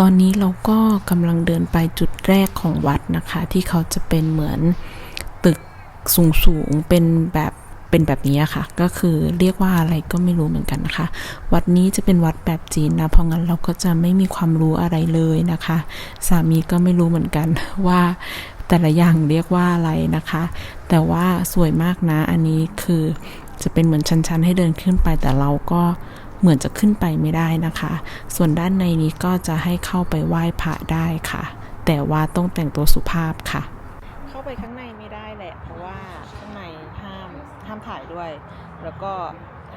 ตอนนี้เราก็กำลังเดินไปจุดแรกของวัดนะคะ ที่เขาจะเป็นเหมือนตึกสูงๆเป็นแบบเป็นแบบนี้ค่ะ ก็คือเรียกว่าอะไรก็ไม่รู้เหมือนกันนะคะ วัดนี้จะเป็นวัดแบบจีนนะ เพราะงั้นเราก็จะไม่มีความรู้อะไรเลยนะคะ สามีก็ไม่รู้เหมือนกันว่าแต่ละอย่างเรียกว่าอะไรนะคะ แต่ว่าสวยมากนะ อันนี้คือจะเป็นเหมือนชั้นๆ ให้เดินขึ้นไปแต่เราก็เหมือนจะขึ้นไปไม่ได้นะคะ ส่วนด้านในนี้ก็จะให้เข้าไปไหว้พระได้ค่ะ แต่ว่าต้องแต่งตัวสุภาพค่ะ เข้าไปข้างในไม่ได้แหละ เพราะว่าข้างในห้ามห้ามถ่ายด้วย แล้วก็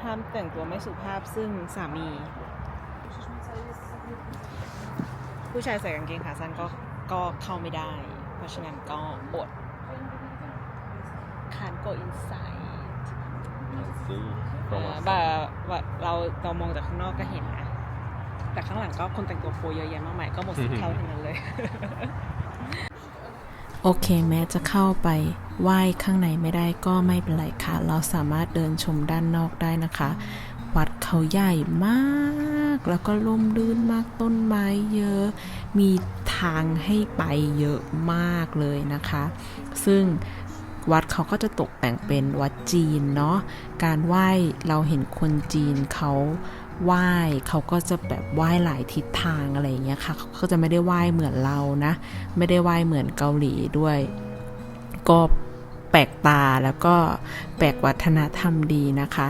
ห้ามแต่งตัวไม่สุภาพซึ่งสามี ผู้ชายใส่กางเกงขาสั้นก็ก็เข้าไม่ได้ เพราะฉะนั้นก็อด can't go inside อ่าแบบแบบเราเรามองจากข้างนอกก็เห็นนะแต่ข้างหลังก็คนแต่งตัวโปเยอะแยะมากมายก็หมดสิทธิ์เข้าทั้งนั้นเลย โอเคแม้จะเข้าไปไหว้ข้างในไม่ได้ก็ไม่เป็นไรค่ะ เราสามารถเดินชมด้านนอกได้นะคะ วัดเขาใหญ่มาก แล้วก็ร่มรื่นมากต้นไม้เยอะ มีทางให้ไปเยอะมากเลยนะคะ ซึ่ง วัดเขาก็จะตกแต่งเป็นวัดจีนเนาะการไหว้เราเห็นคนจีนเขาไหว้เขาก็จะแบบไหว้หลายทิศทางอะไรอย่างเงี้ยค่ะเขาก็จะไม่ได้ไหว้เหมือนเรานะ ไม่ได้ไหว้เหมือนเกาหลีด้วย ก็แปลกตาแล้วก็แปลกวัฒนธรรมดีนะคะ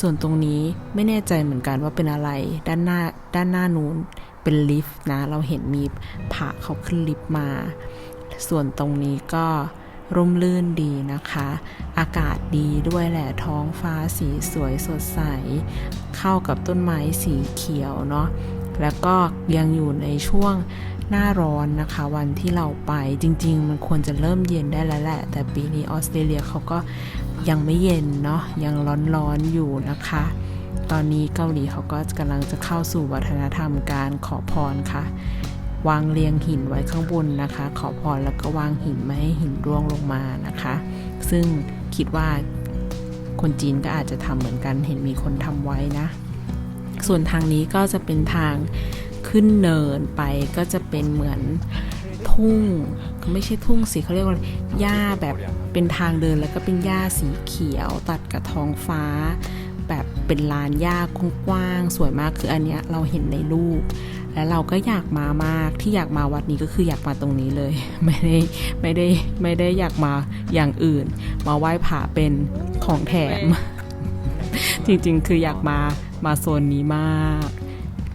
ส่วนตรงนี้ไม่แน่ใจเหมือนกันว่าเป็นอะไรด้านหน้าด้านหน้านู้นเป็นลิฟต์นะ เราเห็นมีผาเขาขึ้นลิฟต์มา ส่วนตรงนี้ก็ ร่มรื่นดีนะคะ อากาศดีด้วยแหละท้องฟ้าสีสวยสดใส เข้ากับต้นไม้สีเขียวเนาะแล้วก็ยังอยู่ในช่วงหน้าร้อนนะคะ วันที่เราไปจริง ๆ มันควรจะเริ่มเย็นได้แล้วแหละ แต่ปีนี้ออสเตรเลียเขาก็ยังไม่เย็นเนาะยังร้อนๆอยู่นะคะ ตอนนี้เกาหลีเขาก็กำลังจะเข้าสู่วัฒนธรรมการขอพรค่ะ วางเรียงหินไว้ข้างบนนะคะ ขอพรแล้วก็วางหินไม่ให้หินร่วงลงมานะคะ ซึ่งคิดว่าคนจีนก็อาจจะทำเหมือนกันเห็นมีคนทำไว้นะ ส่วนทางนี้ก็จะเป็นทางขึ้นเนินไปก็จะเป็นเหมือนทุ่งไม่ใช่ทุ่งสิเขาเรียกว่าหญ้าแบบเป็นทางเดินแล้วก็เป็นหญ้าสีเขียวตัดกับท้องฟ้า แบบเป็นลานหญ้ากว้างๆสวยมากคืออันเนี้ยเราเห็นในรูป และเราก็อยากมามากที่อยากมาวัดนี้ก็คืออยากมาตรงนี้เลย ไม่ได้ไม่ได้ไม่ได้อยากมาอย่างอื่น มาไหว้พระเป็นของแถม จริงๆ คืออยากมามาโซนนี้มาก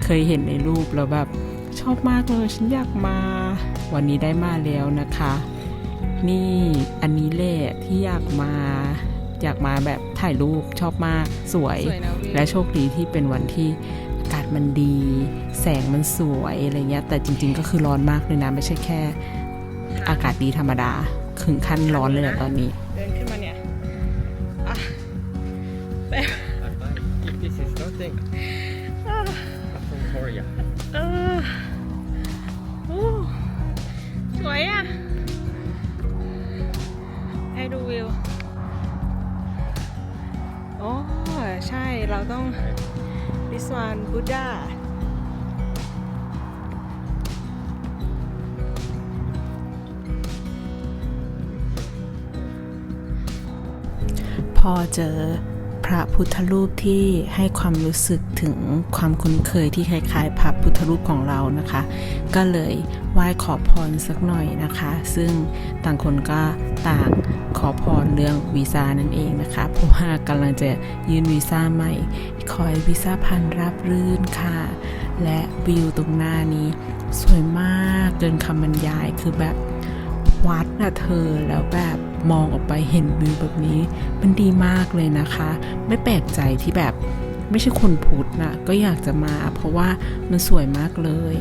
เคยเห็นในรูปแล้วแบบชอบมากเลยฉันอยากมา วันนี้ได้มาแล้วนะคะ นี่อันนี้แหละที่อยากมา อยากมาแบบ ถ่ายรูปชอบมากสวยสวยนะวิวและโชคดีที่เป็นวันที่อากาศมันดี แสงมันสวยอะไรเงี้ยแต่จริง ๆ ก็คือร้อนมากเลยนะไม่ใช่แค่ อากาศดีธรรมดาถึงขั้นร้อนเลยแหละตอนนี้ เดินขึ้นมาเนี่ยอะ If this is nothing from Korea. เออโอ้สวยอะให้ดู วิวโอ้ใช่ เราต้อง this one Buddha พอเจอ ระพุทธรูปที่ให้ความรู้สึกถึงความคุ้นเคยที่คล้ายๆพระพุทธรูปของเรานะคะ ก็เลยไหว้ขอพรสักหน่อยนะคะ ซึ่งต่างคนก็ต่างขอพรเรื่องวีซ่านั่นเองนะคะ เพราะว่ากำลังจะยื่นวีซ่าใหม่ ขอให้วีซ่าพันราบรื่นค่ะ และวิวตรงหน้านี้ สวยมากเกินคำบรรยายคือแบบ วัดนะเธอแล้วแบบมองออกไปเห็นวิวแบบนี้ มันดีมากเลยนะคะ ไม่แปลกใจที่แบบไม่ใช่คนพุทธนะก็อยากจะมาเพราะว่ามันสวยมากเลย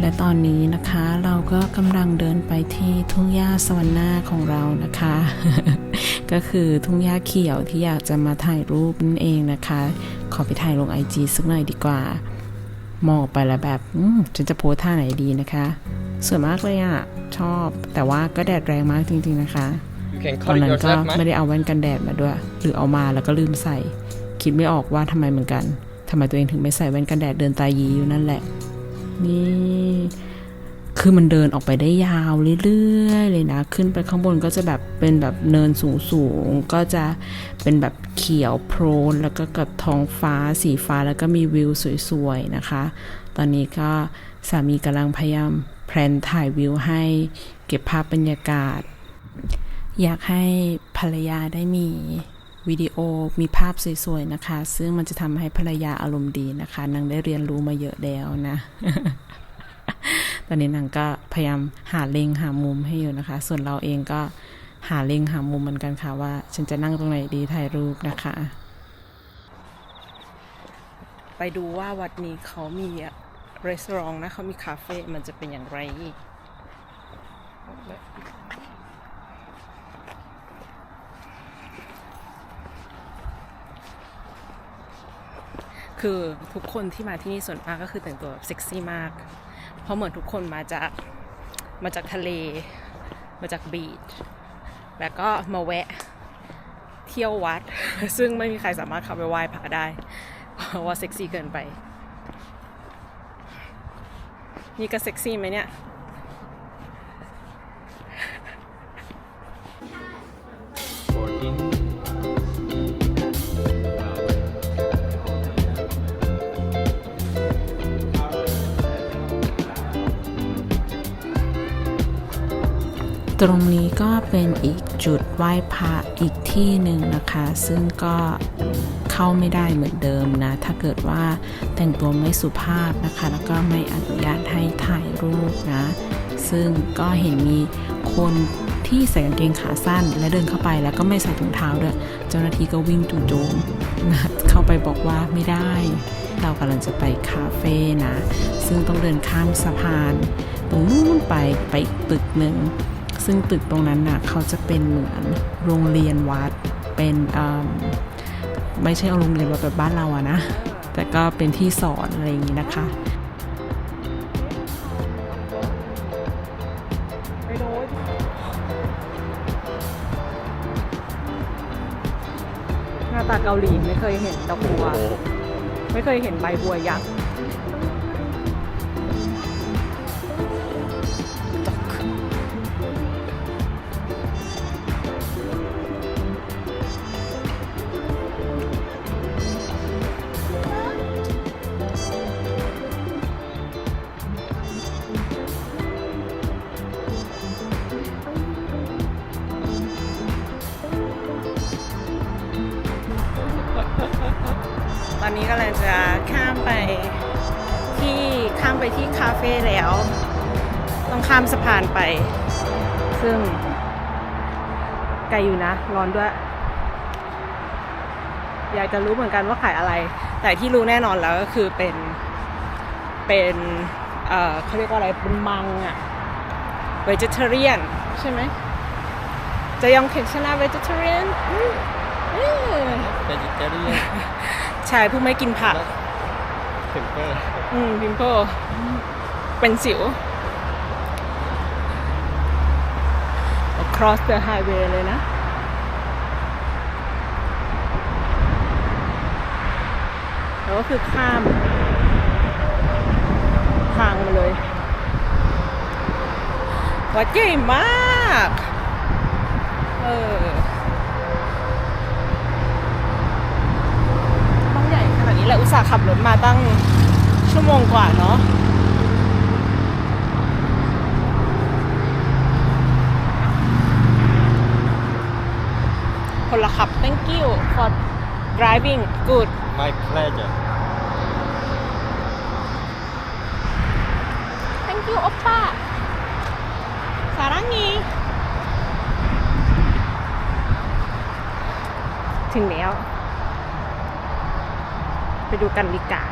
และตอนนี้นะคะเราก็กำลังเดินไปที่ทุ่งหญ้าสวรรค์หน้าของเรานะคะ ก็คือทุ่งหญ้าเขียวที่อยากจะมาถ่ายรูปนั่นเองนะคะ ขอไปถ่ายลงไอจีสักหน่อยดีกว่า มองออกไปแล้วแบบฉันจะโพสท่าไหนดีนะคะ สวยมากเลยอะ่ะ ชอบแต่ว่าก็แดดแรงมากจริง ๆนะคะ You can ตอน cut it นั้นก็ yourself, ไม่ man. ได้เอาแว่นกันแดดมาด้วย หรือเอามาแล้วก็ลืมใส่ คิดไม่ออกว่าทำไมเหมือนกันทำไมตัวเองถึงไม่ใส่แว่นกันแดดเดินตายีอยู่นั่นแหละ นี่คือมันเดินออกไปได้ยาวเรื่อยๆเลยนะ ขึ้นไปข้างบนก็จะแบบเป็นแบบเนินสูงๆ ก็จะเป็นแบบเขียวโพลนแล้วก็กับท้องฟ้าสีฟ้าแล้วก็มีวิวสวยๆนะคะ ตอนนี้ก็สามีกำลังพยายามแพลนถ่ายวิวให้เก็บภาพบรรยากาศ อยากให้ภรรยาได้มีวิดีโอมีภาพสวยๆนะคะ ซึ่งมันจะทำให้ภรรยาอารมณ์ดีนะคะนางได้เรียนรู้มาเยอะแล้วนะ ตอนนี้นางก็พยายามหาเล็งหามุมให้อยู่นะคะ ส่วนเราเองก็หาเล็งหามุมเหมือนกันค่ะว่า ฉันจะนั่งตรงไหนดีถ่ายรูปนะคะ ไปดูว่าวัดนี้เขามี รีสอร์ทนะเขามีคาเฟ่ มันจะเป็นอย่างไรคือทุกคนที่มาที่นี่ส่วนมากก็คือแต่งตัวเซ็กซี่มาก เพราะเหมือนทุกคนมาจาก มาจากทะเล มาจากบีช แล้วก็มาแวะเที่ยววัด ซึ่งไม่มีใครสามารถเข้าไปไหว้พระได้ เพราะว่าเซ็กซี่เกินไป นี่ก็เซ็กซี่ไหมเนี่ย ตรงนี้ก็เป็นอีกจุดไหว้พระอีกที่หนึ่งนะคะ ซึ่งก็ เข้าไม่ได้เหมือนเดิมนะ ถ้าเกิดว่าแต่งตัวไม่สุภาพนะคะ แล้วก็ไม่อนุญาตให้ถ่ายรูปนะ ซึ่งก็เห็นมีคนที่ใส่กางเกงขาสั้น และเดินเข้าไปแล้วก็ไม่ใส่ถุงเท้าด้วย เจ้าหน้าที่ก็วิ่งจู่โจมนะเข้าไปบอกว่าไม่ได้ เรากำลังจะไปคาเฟ่นะ ซึ่งต้องเดินข้ามสะพาน ตรงนู้นไปไปตึกหนึ่งซึ่งตึกตรงนั้นน่ะเขาจะเป็นเหมือนโรงเรียนวัดเป็นอืม ไม่ใช่โรงเรียนวัดแบบบ้านเราอะนะ แต่ก็เป็นที่สอนอะไรอย่างนี้นะคะหน้าตาเกาหลีไม่เคยเห็นดอกบัว ไม่เคยเห็นใบบัวยักษ์ อนนี้กำลังจะข้ามไปที่ข้ามไปที่คาเฟ่แล้ว ต้องข้ามสะพานไป ซึ่งไกลอยู่นะ ร้อนด้วย อยากจะรู้เหมือนกันว่าขายอะไร แต่ที่รู้แน่นอนแล้วก็คือเป็นเป็นเอ่อเขาเรียกว่าอะไรเป็นมังอะ vegetarian ใช่ไหมจะยองเข็นชนะ vegetarian อืมอืม vegetarian ชาย ผู้ไม่กินผัก pepper อืมพิมโพเป็นสิว across the highway เลยนะ แล้วก็คือข้าม ทางมาเลย วัดใหญ่มาก เออ ต้องใหญ่ขนาดนี้แหละอุตส่าห์ขับรถมาตั้งชั่วโมงกว่าเนาะคนละขับ thank you for driving good my pleasure thank you โอปป้าสารังนีถึงแล้ว ไปดูกันดีกว่า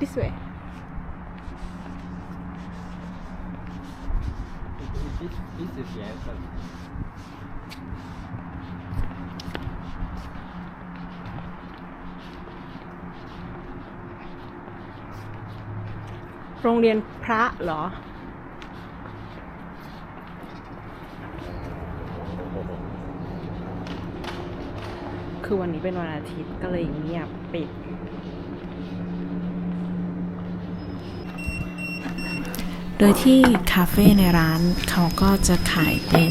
this way this this is the answer โรงเรียนพระเหรอ คือวันนี้เป็นวันอาทิตย์ก็เลยเงียบปิด โดยที่คาเฟ่ในร้านเขาก็จะขายเป็น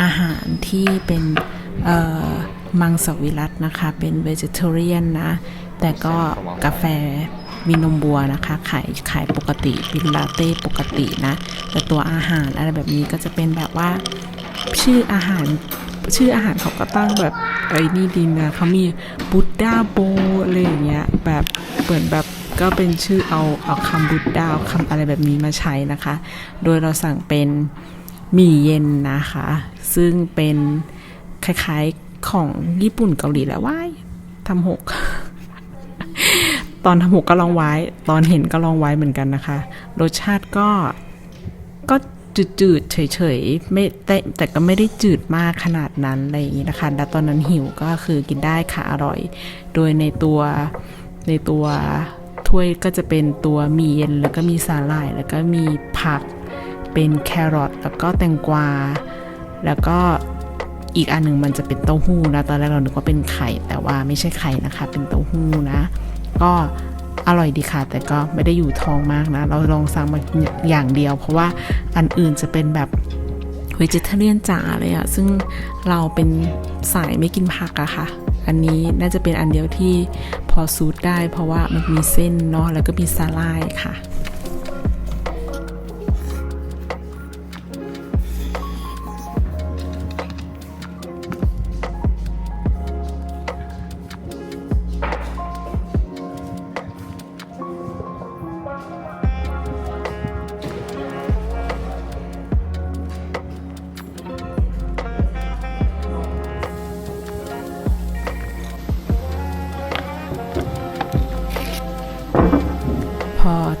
อาหารที่เป็นมังสวิรัตนะคะ เป็น vegetarian นะ แต่ก็กาแฟมีนมบัวนะคะ ขายขายปกติเป็นลาเต้ปกตินะ แต่ตัวอาหารอะไรแบบนี้ก็จะเป็นแบบว่า ชื่ออาหารชื่ออาหารเขาก็ตั้งแบบ ไอ้นี่ดีนะเขามีบุดดาโบอะไรอย่างเงี้ยแบบเหมือนแบบก็เป็นชื่อเอาเอาคำบุดดาคำอะไรแบบนี้มาใช้นะคะ โดยเราสั่งเป็นหมี่เย็นนะคะ ซึ่งเป็นคล้ายๆของญี่ปุ่นเกาหลีและว้ายทำหก ตอนทำหกก็ลองไว้ ตอนเห็นก็ลองไว้เหมือนกันนะคะ รสชาติก็ก็ จืดๆเฉยๆไม่แต่แต่ก็ไม่ได้จืดมากขนาดนั้นอะไรอย่างนี้นะคะแล้วตอนนั้นหิวก็คือกินได้ค่ะอร่อย โดยในตัวในตัวถ้วยก็จะเป็นตัวมีเย็นแล้วก็มีสาหร่าย แล้วก็มีผักเป็นแครอทแล้วก็แตงกวา แล้วก็อีกอันหนึ่งมันจะเป็นเต้าหู้นะตอนแรกเรานึกว่าเป็นไข่แต่ว่าไม่ใช่ไข่นะคะ เป็นเต้าหู้นะ ก็ อร่อยดีค่ะ แต่ก็ไม่ได้อยู่ท้องมากนะ เราลองสั่งมาอย่างเดียว เพราะว่าอันอื่นจะเป็นแบบเวจิเทเรียนจ๋าเลยอะซึ่งเราเป็นสายไม่กินผักอะค่ะ อันนี้น่าจะเป็นอันเดียวที่พอซูดได้ เพราะว่ามันมีเส้นเนาะแล้วก็มีสาลายค่ะ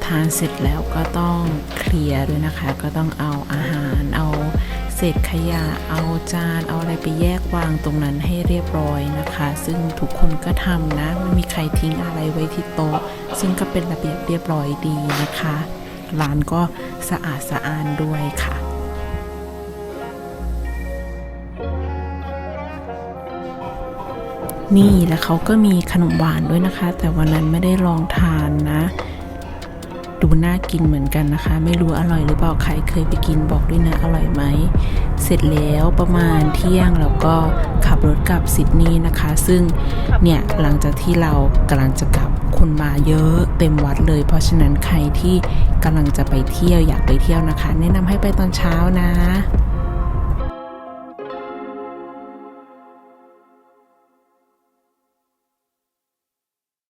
ทานเสร็จแล้วก็ต้องเคลียร์ด้วยนะคะ ก็ต้องเอาอาหาร เอาเศษขยะ เอาจาน เอาอะไรไปแยกวางตรงนั้นให้เรียบร้อยนะคะ ซึ่งทุกคนก็ทำนะไม่มีใครทิ้งอะไรไว้ที่โต๊ะ ซึ่งก็เป็นระเบียบเรียบร้อยดีนะคะร้านก็สะอาดสะอ้านด้วยค่ะนี่แล้วเขาก็มีขนมหวานด้วยนะคะ แต่วันนั้นไม่ได้ลองทานนะ ดูน่ากินเหมือนกันนะคะ ไม่รู้อร่อยหรือเปล่าใครเคยไปกินบอกด้วยนะอร่อยไหมเสร็จแล้วประมาณเที่ยงเราก็ขับรถกลับซิดนีย์นะคะ ซึ่งเนี่ยหลังจากที่เรากำลังจะกลับคนมาเยอะเต็มวัดเลย เพราะฉะนั้นใครที่กำลังจะไปเที่ยวอยากไปเที่ยวนะคะ แนะนำให้ไปตอนเช้านะ